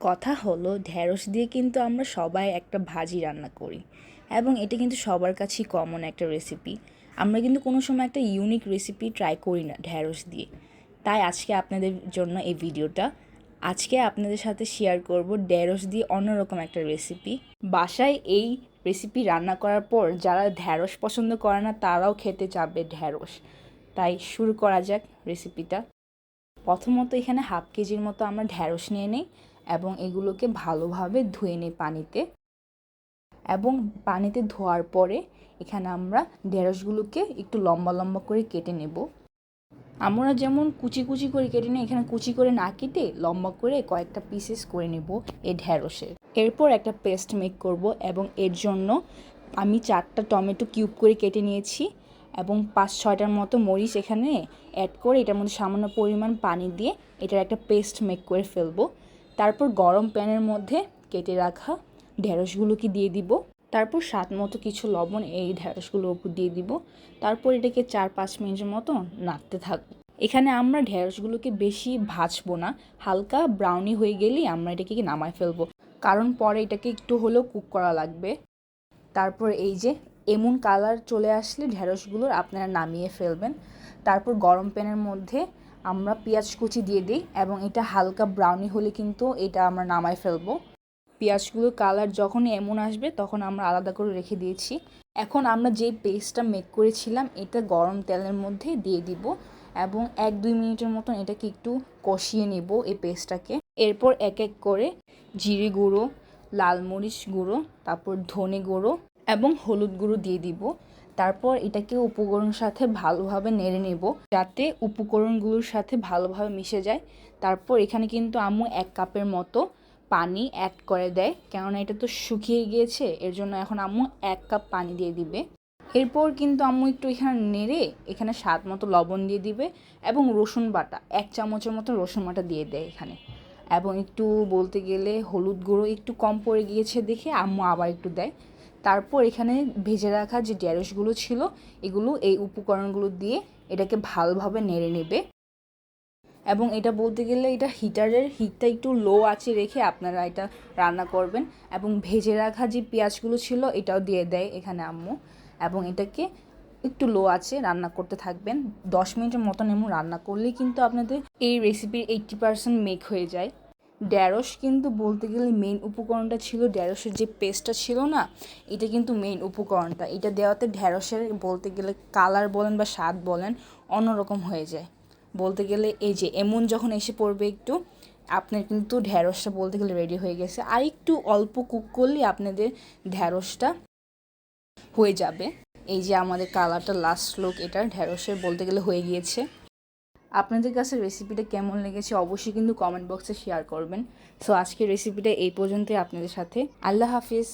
কথা হলো ঢ্যাঁড়স দিয়ে কিন্তু আমরা সবাই একটা ভাজি রান্না করি এবং এটা কিন্তু সবার কাছেই কমন একটা রেসিপি আমরা কিন্তু কোনো সময় একটা ইউনিক রেসিপি ট্রাই করি না ঢ্যাঁড়স দিয়ে। তাই আজকে আপনাদের জন্য এই ভিডিওটা। আজকে আপনাদের সাথে শেয়ার করব ঢ্যাঁড়স দিয়ে অন্যরকম একটা রেসিপি বাসায় এই রেসিপি রান্না করার পর যারা ঢ্যাঁড়স পছন্দ করে না, তারাও খেতে চাবে ঢ্যাঁড়স তাই শুরু করা যাক রেসিপিটা প্রথমত এখানে হাফ কেজির মতো আমরা ঢ্যাঁড়স নিয়ে নিই। এবং এগুলোকে ভালোভাবে ধুয়ে নিই পানিতে। এবং পানিতে ধোয়ার পরে এখানে আমরা ঢেঁড়সগুলোকে একটু লম্বা লম্বা করে কেটে নেব। আমরা যেমন কুচি কুচি করে কেটে নিই, এখানে কুচি করে না কেটে লম্বা করে কয়েকটা পিসেস করে নেব এই ঢ্যাঁড়সের এরপর একটা পেস্ট মেক করব এবং এর জন্য আমি চারটা টমেটো কিউব করে কেটে নিয়েছি এবং পাঁচ ছয়টার মতো মরিচ এখানে অ্যাড করে এটার মধ্যে সামান্য পরিমাণ পানি দিয়ে এটার একটা পেস্ট মেক করে ফেলব। তারপর গরম প্যানের মধ্যে কেটে রাখা ঢেঁড়সগুলোকে দিয়ে দিব। তারপর স্বাদ মতো কিছু লবণ এই ঢেঁড়সগুলোর উপর দিয়ে দিব। তারপর এটাকে চার পাঁচ মিনিটের মতো নাড়তে থাকব এখানে আমরা ঢেঁড়সগুলোকে বেশি ভাজবো না, হালকা ব্রাউনি হয়ে গেলেই আমরা এটাকে নামায় ফেলব। কারণ পরে এটাকে একটু হলেও কুক করা লাগবে। তারপর এই যে এমন কালার চলে আসলে ঢেঁড়সগুলোর আপনারা নামিয়ে ফেলবেন। তারপর গরম প্যানের মধ্যে আমরা পেঁয়াজ কুচি দিয়ে দিই এবং এটা হালকা ব্রাউনি হলে কিন্তু এটা আমরা নামায় ফেলব। পেঁয়াজগুলোর কালার যখন এমন আসবে তখন আমরা আলাদা করে রেখে দিয়েছি। এখন আমরা যে পেস্টটা মেক করেছিলাম এটা গরম তেলের মধ্যে দিয়ে দিব এবং এক দুই মিনিটের মতন এটাকে একটু কষিয়ে নেব এই পেস্টটাকে এরপর এক এক করে জিরে গুঁড়ো, লাল মরিচ গুঁড়ো, তারপর ধনে গুঁড়ো এবং হলুদ গুঁড়ো দিয়ে দিব। তারপর এটাকে উপকরণের সাথে ভালোভাবে নেড়ে নেব যাতে উপকরণগুলোর সাথে ভালোভাবে মিশে যায়। তারপর এখানে কিন্তু আম্মু এক কাপের মতো পানি অ্যাড করে দেয়, কেননা এটা তো শুকিয়ে গিয়েছে, এর জন্য এখন আম্মু এক কাপ পানি দিয়ে দিবে। এরপর কিন্তু আম্মু একটু এখানে নেড়ে এখানে স্বাদ মতো লবণ দিয়ে দিবে এবং রসুন বাটা, এক চামচের মতো রসুন বাটা দিয়ে দেয় এখানে। এবং একটু বলতে গেলে হলুদ গুঁড়ো একটু কম পড়ে গিয়েছে দেখে আম্মু আবার একটু দেয়। তারপর এখানে ভেজে রাখা যে ঢ্যাঁড়সগুলো ছিল, এগুলো এই উপকরণগুলো দিয়ে এটাকে ভালোভাবে নেড়ে নেবে। এবং এটা বলতে গেলে এটা হিটারের হিটটা একটু লো আছে রেখে আপনারা এটা রান্না করবেন এবং ভেজে রাখা যে পেঁয়াজগুলো ছিল এটাও দিয়ে দেয় এখানে আম্মু। এবং এটাকে একটু লো আছে রান্না করতে থাকবেন। দশ মিনিটের মতন এমন রান্না করলেই কিন্তু আপনাদের এই রেসিপির এইট্টি পার্সেন্ট মেক হয়ে যায়। ঢ্যাঁড়স কিন্তু বলতে গেলে মেইন উপকরণটা ছিল ঢ্যাঁড়সের যে পেস্টটা ছিল না, এটা কিন্তু মেইন উপকরণটা। এটা দেওয়াতে ঢ্যাঁড়সের বলতে গেলে কালার বলেন বা স্বাদ বলেন অন্যরকম হয়ে যায়। বলতে গেলে এই যে এমন যখন এসে পড়বে একটু, আপনার কিন্তু ঢ্যাঁড়সটা বলতে গেলে রেডি হয়ে গেছে। আর একটু অল্প কুক করলেই আপনাদের ঢ্যাঁড়সটা হয়ে যাবে। এই যে আমাদের কালারটা লাস্ট লুক এটা ঢ্যাঁড়সের বলতে গেলে হয়ে গিয়েছে। আপনাদের কাছে রেসিপিটা কেমন লেগেছে অবশ্যই কিন্তু কমেন্ট বক্সে শেয়ার করবেন। সো আজকের রেসিপিটা এই পর্যন্তই আপনাদের সাথে। আল্লাহ হাফিজ।